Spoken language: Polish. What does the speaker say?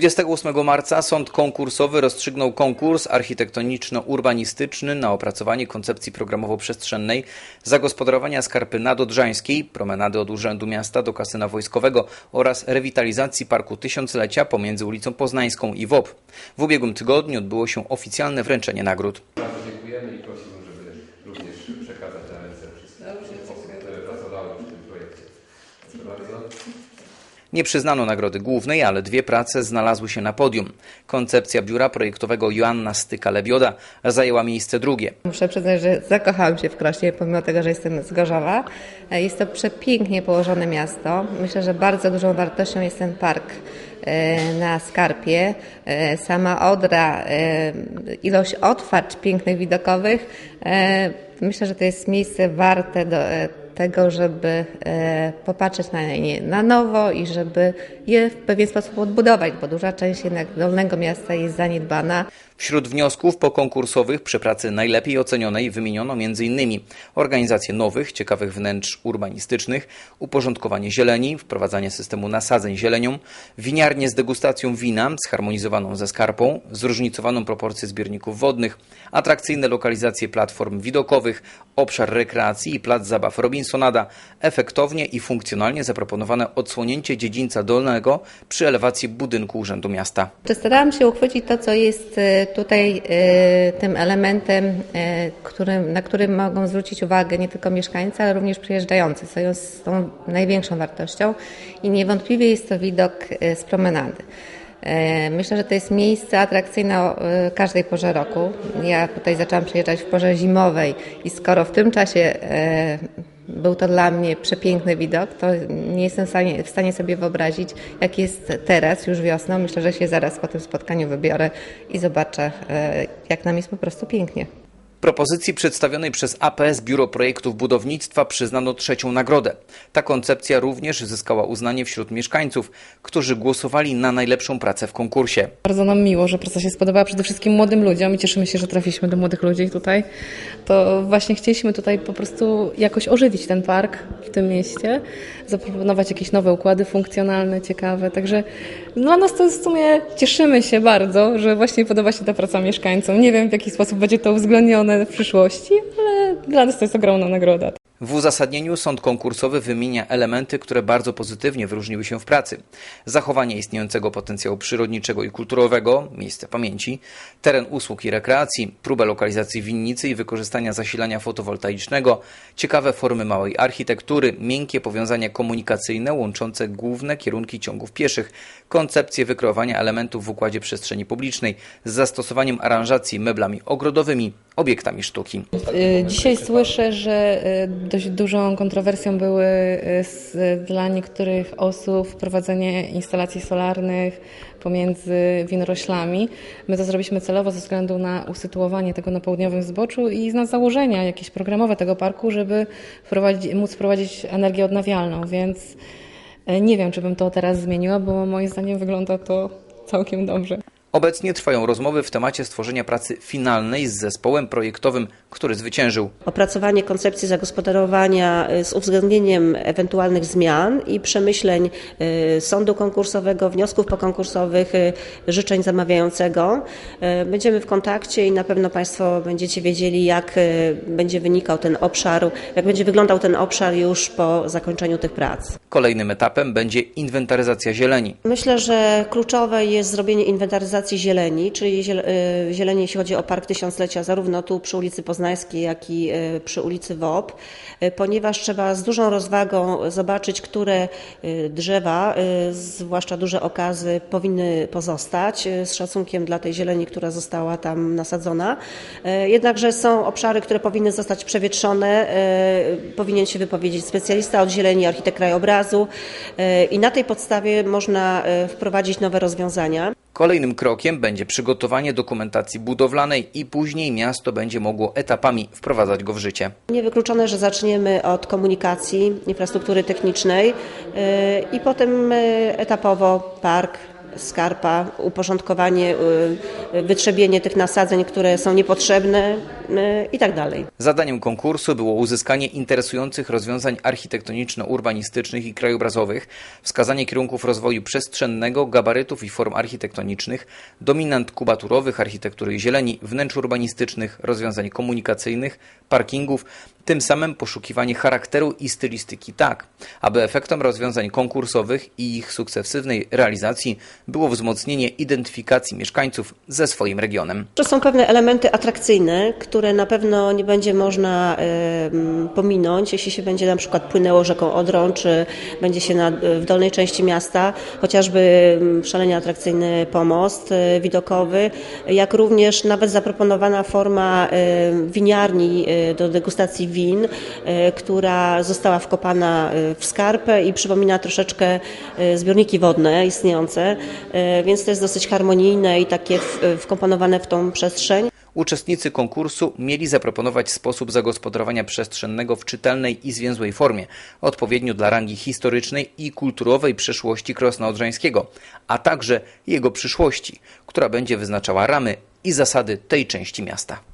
28 marca sąd konkursowy rozstrzygnął konkurs architektoniczno-urbanistyczny na opracowanie koncepcji programowo-przestrzennej zagospodarowania skarpy nadodrzańskiej, promenady od Urzędu Miasta do Kasyna Wojskowego oraz rewitalizacji Parku Tysiąclecia pomiędzy ulicą Poznańską i WOP. W ubiegłym tygodniu odbyło się oficjalne wręczenie nagród. Bardzo dziękujemy i prosimy, żeby również przekazać na ręce wszystkich osób, które pracowały przy tym projekcie. Proszę bardzo. Nie przyznano nagrody głównej, ale dwie prace znalazły się na podium. Koncepcja biura projektowego Joanna Styka-Lebioda zajęła miejsce drugie. Muszę przyznać, że zakochałam się w Krośnie, pomimo tego, że jestem z Gorzowa. Jest to przepięknie położone miasto. Myślę, że bardzo dużą wartością jest ten park e, na Skarpie. E, Sama Odra, e, ilość otwarć pięknych widokowych. E, Myślę, że to jest miejsce warte do e, tego, żeby e, popatrzeć na nie na nowo i żeby je w pewien sposób odbudować, bo duża część jednak Dolnego Miasta jest zaniedbana. Wśród wniosków pokonkursowych przy pracy najlepiej ocenionej wymieniono m.in. organizację nowych, ciekawych wnętrz urbanistycznych, uporządkowanie zieleni, wprowadzanie systemu nasadzeń zielenią, winiarnię z degustacją wina zharmonizowaną ze skarpą, zróżnicowaną proporcję zbiorników wodnych, atrakcyjne lokalizacje platform widokowych, obszar rekreacji i plac zabaw Robinsonada, efektownie i funkcjonalnie zaproponowane odsłonięcie dziedzińca dolnego przy elewacji budynku Urzędu Miasta. Starałam się uchwycić to, co jest e, tutaj e, tym elementem, e, którym, na którym mogą zwrócić uwagę nie tylko mieszkańcy, ale również przyjeżdżający, co jest tą największą wartością. I niewątpliwie jest to widok e, z promenady. Myślę, że to jest miejsce atrakcyjne o każdej porze roku. Ja tutaj zaczęłam przyjeżdżać w porze zimowej i skoro w tym czasie był to dla mnie przepiękny widok, to nie jestem w stanie, sobie wyobrazić, jak jest teraz, już wiosną. Myślę, że się zaraz po tym spotkaniu wybiorę i zobaczę, e, jak nam jest po prostu pięknie. Propozycji przedstawionej przez APS Biuro Projektów Budownictwa przyznano trzecią nagrodę. Ta koncepcja również zyskała uznanie wśród mieszkańców, którzy głosowali na najlepszą pracę w konkursie. Bardzo nam miło, że praca się spodobała przede wszystkim młodym ludziom i cieszymy się, że trafiliśmy do młodych ludzi tutaj. To właśnie chcieliśmy tutaj po prostu jakoś ożywić ten park w tym mieście, zaproponować jakieś nowe układy funkcjonalne, ciekawe. Także dla nas to jest w sumie, cieszymy się bardzo, że właśnie podoba się ta praca mieszkańcom. Nie wiem w jaki sposób będzie to uwzględnione w przyszłości, ale dla nas to jest ogromna nagroda. W uzasadnieniu sąd konkursowy wymienia elementy, które bardzo pozytywnie wyróżniły się w pracy. Zachowanie istniejącego potencjału przyrodniczego i kulturowego, miejsce pamięci, teren usług i rekreacji, próbę lokalizacji winnicy i wykorzystania zasilania fotowoltaicznego, ciekawe formy małej architektury, miękkie powiązania komunikacyjne łączące główne kierunki ciągów pieszych, koncepcję wykreowania elementów w układzie przestrzeni publicznej z zastosowaniem aranżacji meblami ogrodowymi, obiektami sztuki. Y, Dzisiaj słyszę, że y, dość dużą kontrowersją były y, dla niektórych osób wprowadzenie instalacji solarnych pomiędzy winoroślami. My to zrobiliśmy celowo ze względu na usytuowanie tego na południowym zboczu i na założenia jakieś programowe tego parku, żeby wprowadzić, móc wprowadzić energię odnawialną, więc nie wiem, czy bym to teraz zmieniła, bo moim zdaniem wygląda to całkiem dobrze. Obecnie trwają rozmowy w temacie stworzenia pracy finalnej z zespołem projektowym, który zwyciężył. Opracowanie koncepcji zagospodarowania y, z uwzględnieniem ewentualnych zmian i przemyśleń y, sądu konkursowego, wniosków pokonkursowych, y, życzeń zamawiającego. Będziemy w kontakcie i na pewno Państwo będziecie wiedzieli, jak będzie wynikał ten obszar, jak będzie wyglądał ten obszar już po zakończeniu tych prac. Kolejnym etapem będzie inwentaryzacja zieleni. Myślę, że kluczowe jest zrobienie inwentaryzacji zieleni, czyli y, zieleni, jeśli chodzi o Park Tysiąclecia, zarówno tu przy ulicy Poznańskiej, jak i y, przy ulicy WOP, y, ponieważ trzeba z dużą rozwagą zobaczyć, które drzewa, zwłaszcza duże okazy, powinny pozostać z szacunkiem dla tej zieleni, która została tam nasadzona. Jednakże są obszary, które powinny zostać przewietrzone. Powinien się wypowiedzieć specjalista od zieleni, architekt krajobrazu i na tej podstawie można wprowadzić nowe rozwiązania. Kolejnym krokiem będzie przygotowanie dokumentacji budowlanej i później miasto będzie mogło etapami wprowadzać go w życie. Niewykluczone, że zaczniemy od komunikacji, infrastruktury technicznej y, i potem y, etapowo park skarpa, uporządkowanie, y, wytrzebienie tych nasadzeń, które są niepotrzebne y, i tak. Zadaniem konkursu było uzyskanie interesujących rozwiązań architektoniczno-urbanistycznych i krajobrazowych, wskazanie kierunków rozwoju przestrzennego, gabarytów i form architektonicznych, dominant kubaturowych, architektury zieleni, wnętrz urbanistycznych, rozwiązań komunikacyjnych, parkingów, tym samym poszukiwanie charakteru i stylistyki tak, aby efektem rozwiązań konkursowych i ich sukcesywnej realizacji było wzmocnienie identyfikacji mieszkańców ze swoim regionem. To są pewne elementy atrakcyjne, które na pewno nie będzie można pominąć, jeśli się będzie na przykład płynęło rzeką Odrą, czy będzie się na, w dolnej części miasta, chociażby szalenie atrakcyjny pomost e, widokowy, jak również nawet zaproponowana forma e, winiarni e, do degustacji win, która została wkopana w skarpę i przypomina troszeczkę zbiorniki wodne istniejące, więc to jest dosyć harmonijne i takie wkomponowane w tą przestrzeń. Uczestnicy konkursu mieli zaproponować sposób zagospodarowania przestrzennego w czytelnej i zwięzłej formie, odpowiednio dla rangi historycznej i kulturowej przeszłości Krosna Odrzańskiego, a także jego przyszłości, która będzie wyznaczała ramy i zasady tej części miasta.